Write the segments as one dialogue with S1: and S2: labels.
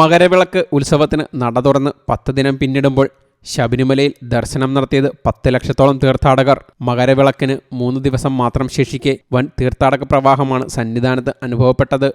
S1: മകരവിളക്ക് ഉത്സവത്തിന് നട തുറന്ന് പത്ത് ദിനം പിന്നിടുമ്പോൾ ശബരിമലയിൽ ദർശനം നടത്തിയത് പത്ത് ലക്ഷത്തോളം തീർത്ഥാടകർ. മകരവിളക്കിന് മൂന്ന് ദിവസം മാത്രം ശേഷിക്കെ വൻ തീർത്ഥാടക പ്രവാഹമാണ് സന്നിധാനത്ത് അനുഭവപ്പെട്ടത്.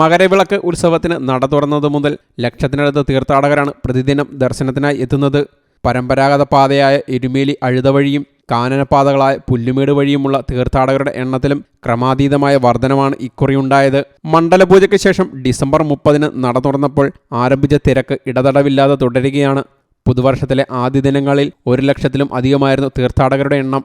S1: മകരവിളക്ക് ഉത്സവത്തിന് നട തുറന്നത് മുതൽ ലക്ഷത്തിനടുത്ത് തീർത്ഥാടകരാണ് പ്രതിദിനം ദർശനത്തിനായി എത്തുന്നത്. പരമ്പരാഗത പാതയായ എരുമേലി അഴുത വഴിയും കാനനപാതകളായ പുല്ലുമേട് വഴിയുമുള്ള തീർത്ഥാടകരുടെ എണ്ണത്തിലും ക്രമാതീതമായ വർധനമാണ് ഇക്കുറിയുണ്ടായത്. മണ്ഡലപൂജയ്ക്ക് ശേഷം ഡിസംബർ മുപ്പതിന് നട തുറന്നപ്പോൾ ആരംഭിച്ച തിരക്ക് ഇടതടവില്ലാതെ തുടരുകയാണ്. പുതുവർഷത്തിലെ ആദ്യ ദിനങ്ങളിൽ ഒരു ലക്ഷത്തിലും അധികമായിരുന്നു തീർത്ഥാടകരുടെ എണ്ണം.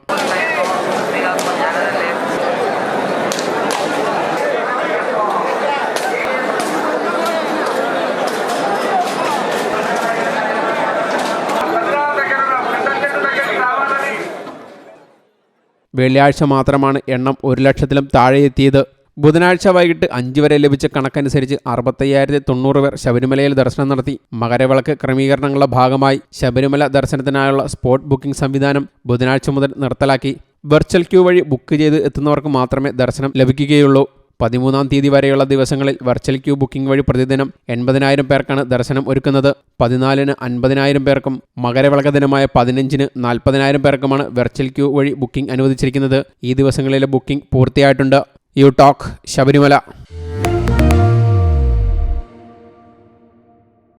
S1: വെള്ളിയാഴ്ച മാത്രമാണ് എണ്ണം ഒരു ലക്ഷത്തിലും താഴെ എത്തിയത് ബുധനാഴ്ച വൈകിട്ട് അഞ്ച് വരെ ലഭിച്ച കണക്കനുസരിച്ച് അറുപത്തയ്യായിരത്തി തൊണ്ണൂറ് പേർ ശബരിമലയിൽ ദർശനം നടത്തി. മകരവിളക്ക് ക്രമീകരണങ്ങളുടെ ഭാഗമായി ശബരിമല ദർശനത്തിനായുള്ള സ്പോട്ട് ബുക്കിംഗ് സംവിധാനം ബുധനാഴ്ച മുതൽ നിർത്തലാക്കി. വെർച്വൽ ക്യൂ വഴി ബുക്ക് ചെയ്ത് എത്തുന്നവർക്ക് മാത്രമേ ദർശനം ലഭിക്കുകയുള്ളൂ. പതിമൂന്നാം തീയതി വരെയുള്ള ദിവസങ്ങളിൽ വെർച്വൽ ക്യൂ ബുക്കിംഗ് വഴി പ്രതിദിനം എൺപതിനായിരം പേർക്കാണ് ദർശനം ഒരുക്കുന്നത്. പതിനാലിന് അൻപതിനായിരം പേർക്കും മകരവിളക്ക ദിനമായ പതിനഞ്ചിന് നാൽപ്പതിനായിരം പേർക്കുമാണ് വെർച്വൽ ക്യൂ വഴി ബുക്കിംഗ് അനുവദിച്ചിരിക്കുന്നത്. ഈ ദിവസങ്ങളിലെ ബുക്കിംഗ് പൂർത്തിയായിട്ടുണ്ട്. You talk Sabarimala.